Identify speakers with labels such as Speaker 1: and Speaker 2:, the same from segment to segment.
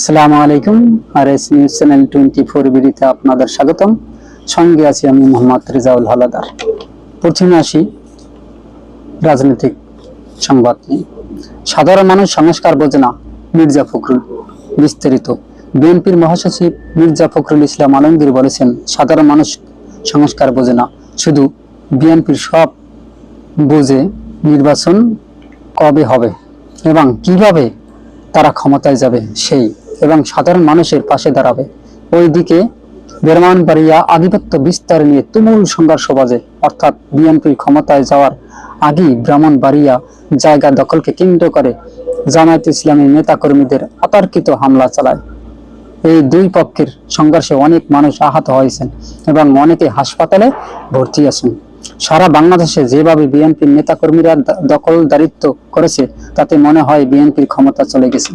Speaker 1: আসসালামু আলাইকুম R S news channel twenty four বিডিতে আপনাদের স্বাগতম। সঙ্গে আছি আমি মোহাম্মদ রেজাউল হালাদার। প্রথমে আসি রাজনৈতিক সংবাদ নিয়ে। সাধারণ মানুষ সংস্কার বোঝে না, মির্জা ফখরুল। বিস্তারিত। বিএনপির মহাসচিব মির্জা ফখরুল ইসলাম আলমগীর বলেছেন, সাধারণ মানুষ সংস্কার বোঝে না, শুধু বিএনপির সব বোঝে নির্বাচন কবে হবে এবং কীভাবে তারা ক্ষমতায় যাবে সেই এবং সাধারণ মানুষের পাশে দাঁড়াবে। ওইদিকে বেরমানবাড়িয়া আধিপত্য বিস্তার নিয়ে তুমুল সংঘর্ষ বাজে। অর্থাৎ বিএনপির ক্ষমতায় যাওয়ার আগেই ব্রাহ্মণবাড়িয়া জায়গা দখলকে কেন্দ্র করে জামায়াত ইসলামী নেতাকর্মীদের অতর্কিত হামলা চালায়। এই দুই পক্ষের সংঘর্ষে অনেক মানুষ আহত হয়েছেন এবং অনেকে হাসপাতালে ভর্তি আছেন। সারা বাংলাদেশে যেভাবে বিএনপির নেতাকর্মীরা দখলদারিত্ব করেছে, তাতে মনে হয় বিএনপির ক্ষমতা চলে গেছে।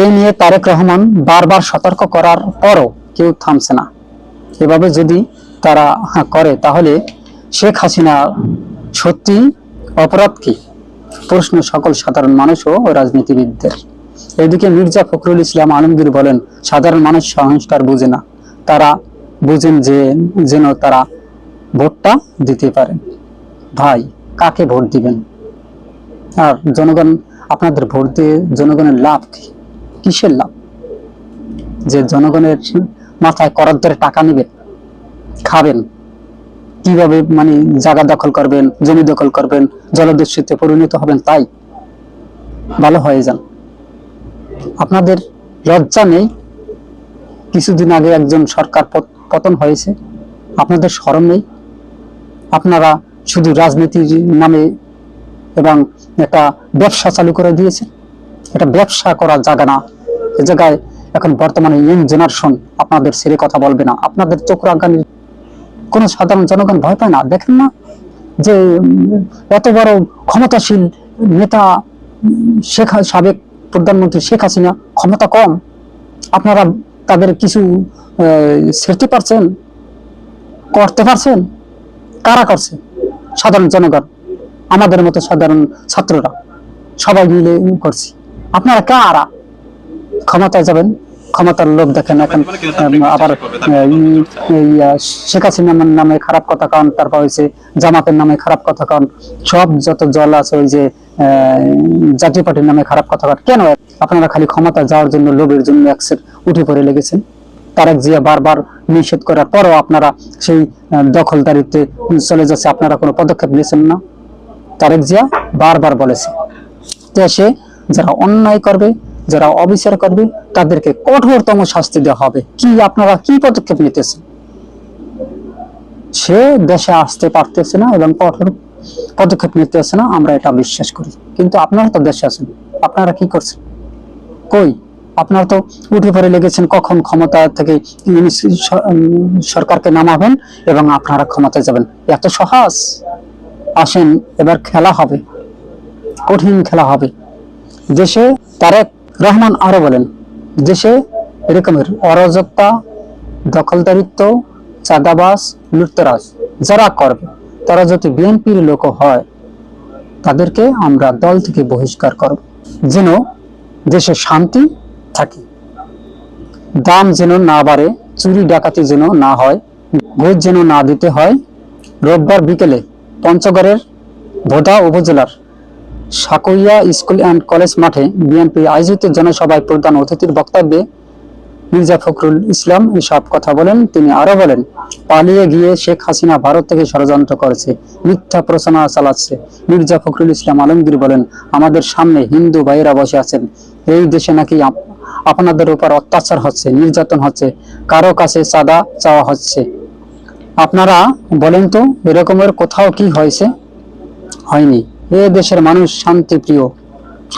Speaker 1: এই নিয়ে তারেক রহমান বারবার সতর্ক করার পরও কেউ থামছে না। এভাবে যদি তারা করে, তাহলে শেখ হাসিনা সত্যি অপরাধ কি? প্রশ্ন সকল সাধারণ মানুষ ও রাজনীতিবিদদের। এদিকে মির্জা ফখরুল ইসলাম আলমগীর বলেন, সাধারণ মানুষ সংস্কার বুঝে না। তারা বুঝেন যে, যেন তারা ভোটটা দিতে পারেন। ভাই, কাকে ভোট দিবেন? আর জনগণ, আপনাদের ভোট দিয়ে জনগণের লাভ কি? কিসের লাভ? যে জনগণের মাথায় করার টাকা নেবে খাবেন, কীভাবে মানে জায়গা দখল করবেন, জমি দখল করবেন, জলদস্যুতে পরিণত হবেন তাই? ভালো হয়ে যান। আপনাদের লজ্জা নেই? কিছুদিন আগে একজন সরকার পত- পতন হয়েছে। আপনাদের স্মরণ নেই? আপনারা শুধু রাজনীতির নামে এবং একটা ব্যবসা চালু করে দিয়েছে এটা ব্যবসা করার জায়গা না। এ জায়গায় এখন বর্তমানে ইয়ং জেনারেশন আপনাদের ছেড়ে কথা বলবে না। আপনাদের চোখ রাগানির কোনো সাধারণ জনগণ ভয় পায় না। দেখেন না যে এত বড় ক্ষমতাশীল নেতা, শেখ সাবেক প্রধানমন্ত্রী শেখ হাসিনা, ক্ষমতা কম। আপনারা তাদের কিছু ছেড়তে পারছেন? করতে পারছেন? কারা করছে? সাধারণ জনগণ। আমাদের মতো সাধারণ ছাত্ররা। সবাই মিলে করছি। আপনারা কারা? ক্ষমতায় যাবেন ক্ষমতার লোভ দেখেন এখন আবার ই- এই, আহ, শেখ হাসিনার নামে খারাপ কথা কারণ তারপর হয়েছে জামাতের নামে খারাপ কথা কারণ সব যত জল আছে ওই যে জাতীয় পার্টির নামে খারাপ কথা কারণ কেন? আপনারা খালি ক্ষমতা যাওয়ার জন্য লোভের জন্য একসের উঠে পড়ে লেগেছেন। তারেক জিয়া বারবার নিষেধ করার পরও আপনারা সেই দখলদারিতে চলে যাচ্ছে আপনারা কোনো পদক্ষেপ নিয়েছেন না? তারেক জিয়া বারবার বলেছে। দেশে যারা অন্যায় করবে, যারা অবিচার করবে, তাদেরকে কঠোরতম শাস্তি দেওয়া হবে। কি আপনারা কি পদক্ষেপ নিতেছেন? সে দেশে আসতে পারতেছে না এবং কঠোর পদক্ষেপ নিতেছে না, আমরা এটা বিশ্বাস করি। কিন্তু আপনারা তো দেশে আছেন, আপনারা কি করছেন? কই? আপনারা তো উঠে পড়ে লেগেছেন, কখন ক্ষমতা থেকে সরকারকে নামাবেন এবং আপনারা ক্ষমতায় যাবেন। এত সহজ। আসেন, এবার খেলা হবে। কঠিন খেলা হবে। দেশে তারেক রহমান আরও বলেন দেশে এরকমের অরাজকতা, দখলদারিত্ব চাঁদাবাস লুটতরাজ যারা করবে, তারা যদি বিএনপির লোক হয়, তাদেরকে আমরা দল থেকে বহিষ্কার করব। যেন দেশে শান্তি থাকে। দাম যেন না বাড়ে, চুরি ডাকাতি যেন না হয় ঘুষ যেন না দিতে হয়, রোববার বিকেলে পঞ্চগড়ের ভোদা উপজেলার সাকুইয়া স্কুল অ্যান্ড কলেজ মাঠে বিএনপি আয়োজিত জনসভায় প্রধান অতিথির বক্তব্যে মির্জা ফখরুল ইসলাম এসব কথা বলেন। তিনি আরও বলেন, পালিয়ে গিয়ে শেখ হাসিনা ভারত থেকে ষড়যন্ত্র করেছে, মিথ্যা প্রচারণা চালাচ্ছে। মির্জা ফখরুল ইসলাম আলমগীর বলেন, আমাদের সামনে হিন্দু ভাইয়েরা বসে আছেন। এই দেশে নাকি আপনাদের উপর অত্যাচার হচ্ছে, নির্যাতন হচ্ছে, কারও কাছে চাঁদা চাওয়া হচ্ছে। আপনারা বলেন তো, এরকমের কোথাও কি হয়েছে? হয়নি। এ দেশের মানুষ শান্তিপ্রিয়,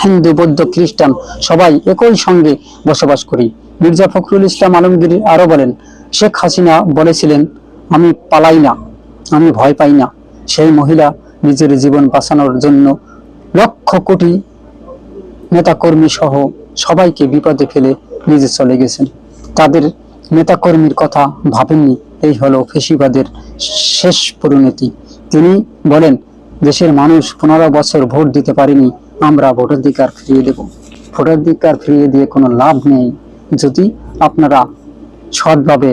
Speaker 1: হিন্দু, বৌদ্ধ, খ্রিস্টান, সবাই একই সঙ্গে বসবাস করি। মির্জা ফখরুল ইসলাম আলমগীর আরও বলেন, শেখ হাসিনা বলেছিলেন, আমি পালাই না, আমি ভয় পাই না। সেই মহিলা নিজের জীবন বাঁচানোর জন্য লক্ষ কোটি নেতাকর্মী সহ সবাইকে বিপদে ফেলে নিজে চলে গেছেন। তাদের নেতাকর্মীর কথা ভাবেননি, এই হলো ফেসিবাদের শেষ পরিণতি। তিনি বলেন দেশের মানুষ পনেরো বছর ভোট দিতে পারেনি, আমরা ভোটাধিকার ফিরিয়ে দেব। ভোটাধিকার ফিরিয়ে দিয়ে কোনো লাভ নেই। যদি আপনারা সৎভাবে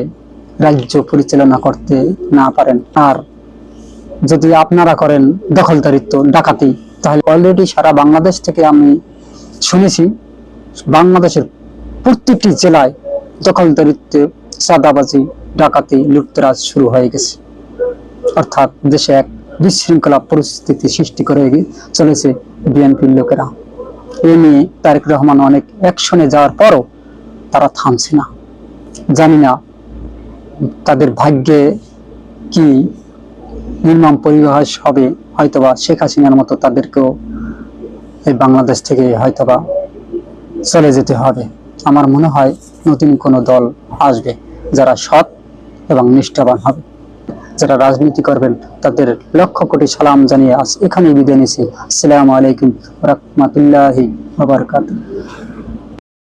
Speaker 1: রাজ্য পরিচালনা করতে না পারেন, আর যদি আপনারা করেন দখলদারিত্ব, ডাকাতি, তাহলে অলরেডি সারা বাংলাদেশ থেকে আমি শুনেছি, বাংলাদেশের প্রত্যেকটি জেলায় দখলদারিত্ব চাঁদাবাজি, ডাকাতি, লুটতরাজ শুরু হয়ে গেছে। অর্থাৎ দেশে এক বিশৃঙ্খলা পরিস্থিতি সৃষ্টি করে চলেছে বিএনপির লোকেরা। এ নিয়ে তারেক রহমান অনেক অ্যাকশনে যাওয়ার পরও তারা থামছে না। জানি না তাদের ভাগ্যে কি নির্মম পরিবেশ হবে, হয়তোবা শেখ হাসিনার মতো তাদেরকেও এই বাংলাদেশ থেকে হয়তোবা চলে যেতে হবে। আমার মনে হয় নতুন কোনো দল আসবে যারা সৎ এবং নিষ্ঠাবান হবে। যারা রাজনীতি করবেন, তাদের লক্ষ কোটি সালাম জানিয়ে আজ এখানেই বিদায় নিছি আসসালামু আলাইকুম রহমতুল্লাহি